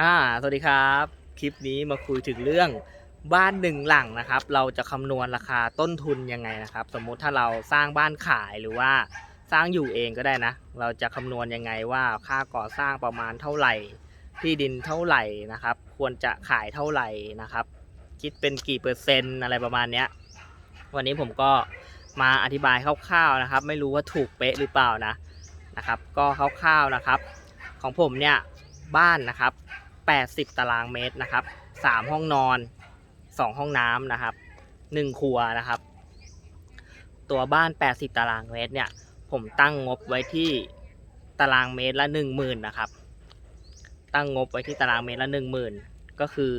อ่า สวัสดีครับ คลิปนี้มาคุยถึงเรื่องบ้านหนึ่งหลังนะครับ เราจะคำนวณราคาต้นทุนยังไงนะครับ สมมุติถ้าเราสร้างบ้านขายหรือว่าสร้างอยู่เองก็ได้นะ เราจะคำนวณยังไงว่าค่าก่อสร้างประมาณเท่าไหร่ ที่ดินเท่าไหร่นะครับ ควรจะขายเท่าไหร่นะครับ คิดเป็นกี่เปอร์เซ็นต์อะไรประมาณเนี้ย วันนี้ผมก็มาอธิบายคร่าวๆนะครับ ไม่รู้ว่าถูกเป๊ะหรือเปล่านะนะครับ ก็คร่าวๆนะครับ ของผมเนี่ยบ้านนะครับ 80 ตารางเมตรนะครับ 3 ห้องนอน 2 ห้องน้ำนะครับ 1 ครัวนะครับ ตัวบ้าน 80 ตารางเมตรเนี่ย ผมตั้งงบไว้ที่ตารางเมตรละ 10,000นะครับ ตั้งงบไว้ที่ตารางเมตรละ 10,000 ก็คือ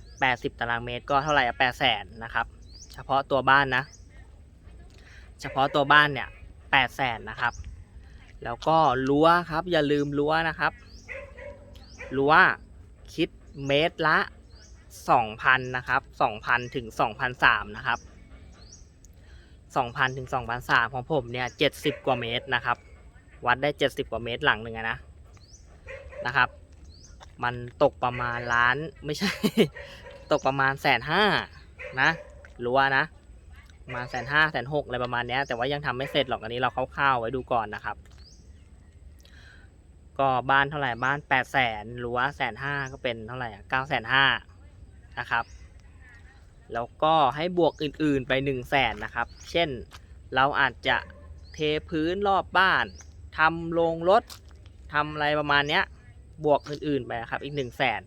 80 ตารางเมตรก็เท่าไหร่อะ800,000นะครับ เฉพาะตัวบ้านนะ เฉพาะตัวบ้านเนี่ย800,000นะครับ แล้วก็รั้วครับ อย่าลืมรั้วนะครับรั้ว เมตรละ 2,000 นะครับ 2,000 ถึง 2,003นะครับ 2,000 ถึง 2,003ของผมเนี่ย 70 กว่าเมตรนะครับ วัดได้ 70 กว่าเมตรหลังหนึ่งนะ นะครับ มันตกประมาณล้านไม่ใช่ ตกประมาณแสนห้านะรัวนะ ประมาณแสนห้าแสนหกอะไรประมาณนี้แต่ว่ายังทำไม่เสร็จหรอกอันนี้เราคร่าวๆไว้ดูก่อนนะครับ ก็บ้านเท่าไหร่บ้านแปดแสนหรือว่าแสนห้าก็เป็นเท่าไหร่เก้าแสนห้านะครับ แล้วก็ให้บวกอื่นๆไปหนึ่งแสนนะครับ เช่นเราอาจจะเทพื้นรอบบ้านทำโรงรถทำอะไรประมาณเนี้ย บวกอื่นๆไปนะครับอีกหนึ่งแสน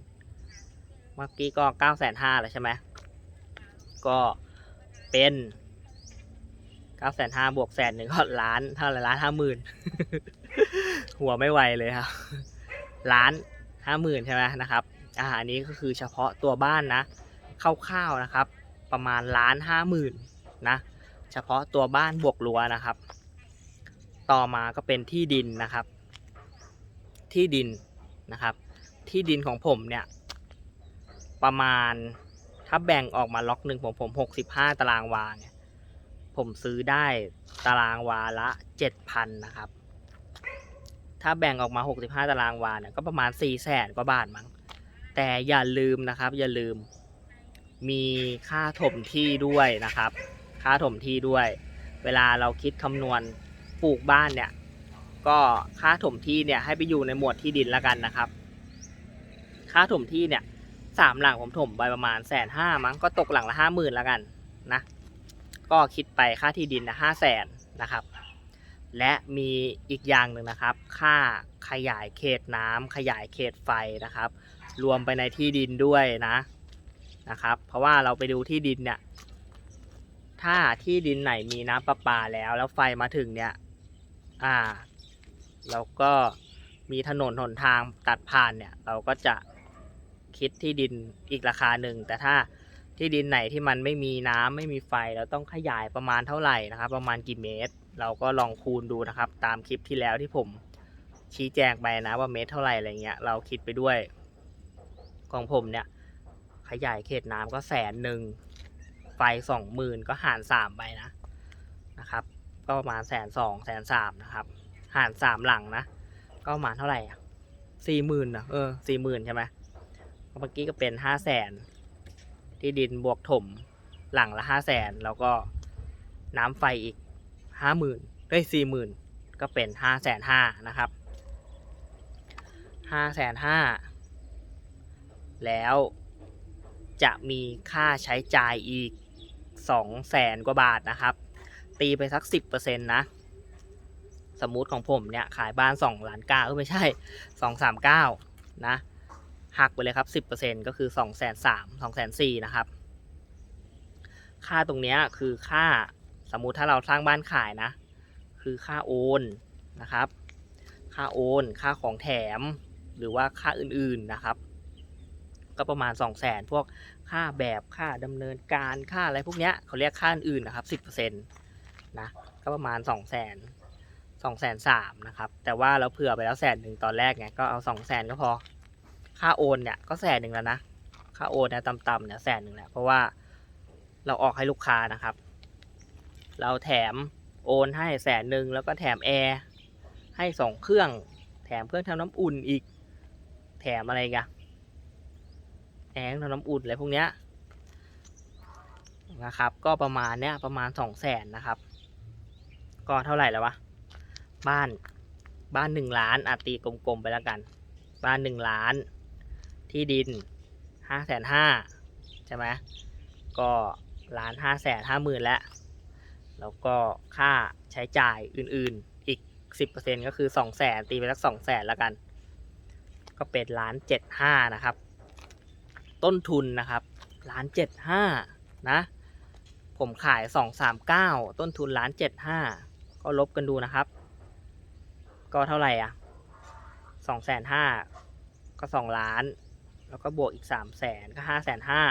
เมื่อกี้ก็เก้าแสนห้าแล้วใช่ไหมก็เป็น เก้าแสนห้าบวกแสนหนึ่งก็ล้านเท่าไหร่ล้านห้าหมื่นหัวไม่ไหวเลยครับ ล้านห้าหมื่นใช่ไหมนะครับอาหารนี้ก็คือเฉพาะตัวบ้านนะคร่าวๆนะครับ ประมาณล้านห้าหมื่นนะ เฉพาะตัวบ้านบวกรั้วนะครับ ต่อมาก็เป็นที่ดินนะครับ ที่ดินนะครับ ที่ดินของผมเนี่ย ประมาณถ้าแบ่งออกมาล็อกหนึ่งผมผมหกสิบห้าตารางวาเนี่ย ผมซื้อได้ตารางวาละเจ็ดพันนะครับ ถ้าแบ่งออกมา65ตารางวาเนี่ยก็ประมาณ4 0 0แสนกว่าบาทมั้ง แต่อย่าลืมนะครับ อย่าลืม มีค่าถมที่ด้วยนะครับ ค่าถมที่ด้วย เวลาเราคิดคำนวณปลูกบ้านเนี่ย ก็ค่าถมที่เนี่ยให้ไปอยู่ในหมวดที่ดินแล้วกันนะครับ ค่าถมที่เนี่ยสามหลังผมถมไปประมาณแสนห้ามั้งก็ตกหลังละห้าหมื่นแล้วกันนะ ก็คิดไปค่าที่ดินนะห้าแสนนะครับ และมีอีกอย่างหนึ่งนะครับ ค่าขยายเขตน้ำขยายเขตไฟนะครับ รวมไปในที่ดินด้วยนะนะครับ เพราะว่าเราไปดูที่ดินเนี่ยถ้าที่ดินไหนมีน้ำประปาแล้ว แล้วไฟมาถึงเนี่ยอ่าแล้วก็มีถนนหนทางตัดผ่านเนี่ย เราก็จะคิดที่ดินอีกราคาหนึ่ง แต่ถ้า ที่ดินไหนที่มันไม่มีน้ำไม่มีไฟเราต้องขยายประมาณเท่าไหร่นะครับ ประมาณกี่เมตร เราก็ลองคูณดูนะครับ ตามคลิปที่แล้วที่ผมชี้แจงไปนะว่าเมตรเท่าไหร่อะไรเงี้ยเราคิดไปด้วย ของผมเนี่ย ขยายเขตน้ำก็แสนหนึ่งไฟสองหมื่นก็หารสามไปนะนะครับ ก็ประมาณแสนสองแสนสามนะครับ หารสามหลังนะ ก็ประมาณเท่าไหร่อะสี่หมื่นนะเออสี่หมื่นใช่ไหมเมื่อกี้ก็เป็นห้าแสน ที่ดินบวกถมหลังละห้าแสนแล้วก็น้ำไฟอีกห้าหมื่นได้สี่หมื่นก็เป็นห้าแสนห้านะครับห้าแสนห้าแล้วจะมีค่าใช้จ่ายอีกสองแสนกว่าบาทนะครับ ตีไปสักสิบเปอร์เซ็นต์นะสมมุติของผมเนี่ยขายบ้านสองล้านเก้าไม่ใช่สองสามเก้านะ หักไปเลยครับสิบเปอร์เซ็นก็คือสองแสนสามสองแสนสี่นะครับ ค่าตรงนี้คือค่าสมมุติถ้าเราสร้างบ้านขายนะ คือค่าโอนนะครับ ค่าโอน ค่าของแถม หรือว่าค่าอื่นๆนะครับ ก็ประมาณ 2 0 0แสนพวกค่าแบบค่าดำเนินการค่าอะไรพวกเนี้ยเขาเรียกค่าอื่นนะครับ 10%นะก็ประมาณ 2 0 0แสน2 0 0แสนสามนะครับ แต่ว่าเราเผื่อไปแล้วแสนหนึ่งตอนแรกไงก็เอา 2 0 0แสนก็พอ ค่าโอนเนี่ยก็แสนหนึ่งแล้วนะ ค่าโอนเนี่ยต่ำๆเนี่ยแสนหนึ่งแหละเพราะว่าเราออกให้ลูกค้านะครับ เราแถมโอนให้แสนหนึ่งแล้วก็แถมแอร์ให้สองเครื่อง แถมเครื่องทำน้ำอุ่นอีก แถมอะไรกันแห้งทำน้ำอุ่นอะไรพวกเนี้ยนะครับ ก็ประมาณเนี้ยประมาณสองแสนนะครับ ก็เท่าไหร่แล้ววะ บ้านบ้านหนึ่งล้านอาตีกลมๆไปแล้วกัน บ้านหนึ่งล้าน ที่ดินห้าแสนห้าใช่ไหมก็ล้านห้าแสนห้าหมื่นแล้ว แล้วก็ค่าใช้จ่ายอื่นๆอีกสิบเปอร์เซ็นก็คือสองแสนตีไปสักสองแสนแล้วกัน ก็เป็นล้านเจ็ดห้านะครับ ต้นทุนนะครับล้านเจ็ดห้านะ ผมขายสองสามเก้าต้นทุนล้านเจ็ดห้าก็ลบกันดูนะครับ ก็เท่าไหร่อะสองแสนห้าก็สองล้าน แล้วก็บวกอีกสามแสนก็ห้าแสนห้า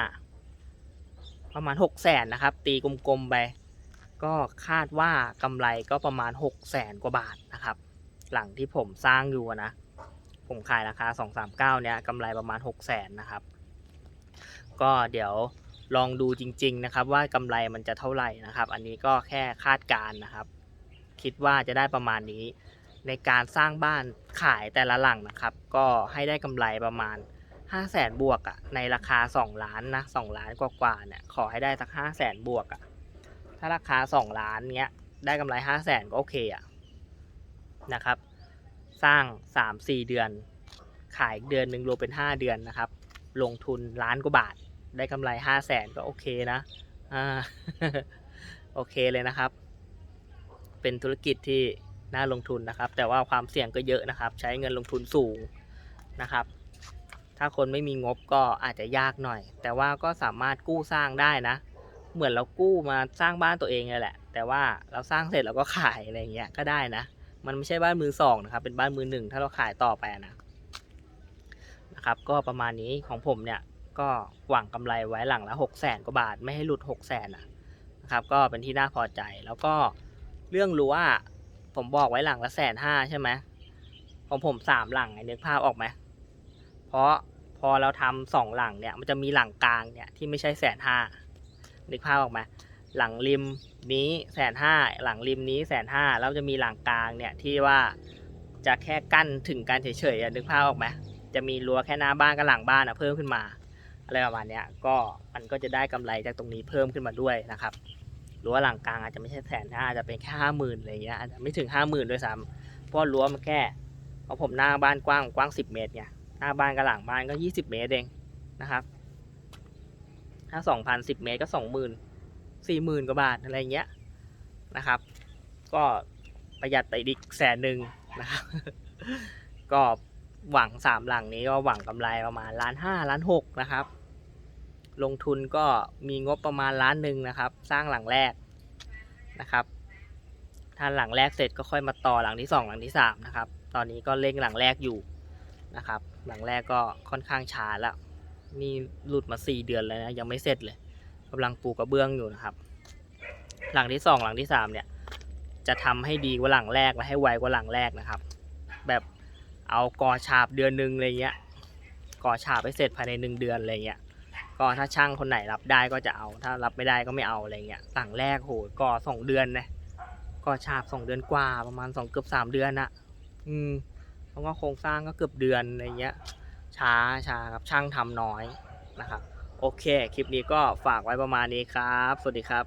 ประมาณหกแสนนะครับ ตีกลมๆไปก็คาดว่ากำไรก็ประมาณหกแสนกว่าบาทนะครับ หลังที่ผมสร้างอยู่นะ ผมขายราคาสองสามเก้าเนี่ยกำไรประมาณหกแสนนะครับ ก็เดี๋ยวลองดูจริง ๆนะครับ ว่ากำไรมันจะเท่าไหร่นะครับ อันนี้ก็แค่คาดการนะครับ คิดว่าจะได้ประมาณนี้ในการสร้างบ้านขายแต่ละหลังนะครับ ก็ให้ได้กำไรประมาณ 5 0 0แสนบวกอะ่ะในราคา2ล้านนะ2ล้านกว่าๆเนี่ยขอให้ได้สัก5 0 0แสนบวกอะ่ะถ้าราคา2ล้านเงี้ยได้กำไร5 0 0แสนก็โอเคอะ่ะนะครับ สร้าง3-4เดือน ขายอีกเดือนหนึ่งรวมเป็น5เดือนนะครับ ลงทุนล้านกว่าบาท ได้กำไร5 0 0แสนก็โอเคนะอ่าโอเคเลยนะครับ เป็นธุรกิจที่น่าลงทุนนะครับ แต่ว่าความเสี่ยงก็เยอะนะครับ ใช้เงินลงทุนสูงนะครับ ถ้าคนไม่มีงบก็อาจจะยากหน่อย แต่ว่าก็สามารถกู้สร้างได้นะ เหมือนเรากู้มาสร้างบ้านตัวเองเลยแหละ แต่ว่าเราสร้างเสร็จเราก็ขายอะไรเงี้ยก็ได้นะ มันไม่ใช่บ้านมือสองนะครับ เป็นบ้านมือหนึ่งถ้าเราขายต่อไปนะนะครับ ก็ประมาณนี้ของผมเนี่ยก็หวังกำไรไว้หลังละหกแสนกว่าบาทไม่ให้หลุดหกแสนนะครับ ก็เป็นที่น่าพอใจแล้วก็เรื่องรั้วผมบอกไว้หลังละแสนห้าใช่ไหมของผมสามหลังไงนึกภาพออกไหม เพราะพอเราทำสองหลังเนี่ยมันจะมีหลังกลางเนี่ยที่ไม่ใช่แสนห้านึกภาพออกไหมหลังริมนี้แสนห้าหลังริมนี้แสนห้าแล้วจะมีหลังกลางเนี่ยที่ว่าจะแค่กั้นถึงกันเฉยๆนึกภาพออกไหมจะมีรั้วแค่หน้าบ้านกับหลังบ้านอะเพิ่มขึ้นมาอะไรประมาณเนี้ยก็มันก็จะได้กำไรจากตรงนี้เพิ่มขึ้นมาด้วยนะครับรั้วหลังกลางอาจจะไม่ใช่แสนห้าอาจจะเป็นแค่ห้าหมื่นอะไรเงี้ยอาจจะไม่ถึงห้าหมื่นด้วยซ้ำเพราะรั้วมันแค่เพราะผมหน้าบ้านกว้างกว้างสิบเมตรไง หน้าบ้านกับหลังบ้านก็ยี่สิบเมตรเองนะครับ ถ้าสองพันสิบเมตรก็สองหมื่นสี่หมื่นกว่าบาทอะไรเงี้ยนะครับ ก็ประหยัดไปอีกแสนหนึ่งนะครับ ก็หวังสามหลังนี้ก็หวังกำไรประมาณล้านห้าล้านหกนะครับ ลงทุนก็มีงบประมาณล้านหนึ่งนะครับ สร้างหลังแรกนะครับ ถ้าหลังแรกเสร็จก็ค่อยมาต่อหลังที่สองหลังที่สามนะครับ ตอนนี้ก็เร่งหลังแรกอยู่ นะครับหลังแรกก็ค่อนข้างช้าแล้ว นี่หลุดมา 4 เดือนแล้วนะยังไม่เสร็จเลยกำลังปูกระเบื้องอยู่นะครับ หลังที่ 2 หลังที่ 3 เนี่ย จะทำให้ดีกว่าหลังแรกและให้ไวกว่าหลังแรกนะครับ แบบเอากอฉาบเดือนหนึ่งอะไรเงี้ยก่อฉาบไปเสร็จภายในหนึ่งเดือนอะไรเงี้ยก็ถ้าช่างคนไหนรับได้ก็จะเอา ถ้ารับไม่ได้ก็ไม่เอาอะไรเงี้ยหลังแรกโหก่อสองเดือนนะก่อฉาบสองเดือนกว่าประมาณสองเกือบสามเดือนนะอืม ราะว่าโครงสร้างก็เกือบเดือนอะไรเงี้ยช้าช้าครับช่างทำน้อยนะครับ โอเค คลิปนี้ก็ฝากไว้ประมาณนี้ครับ สวัสดีครับ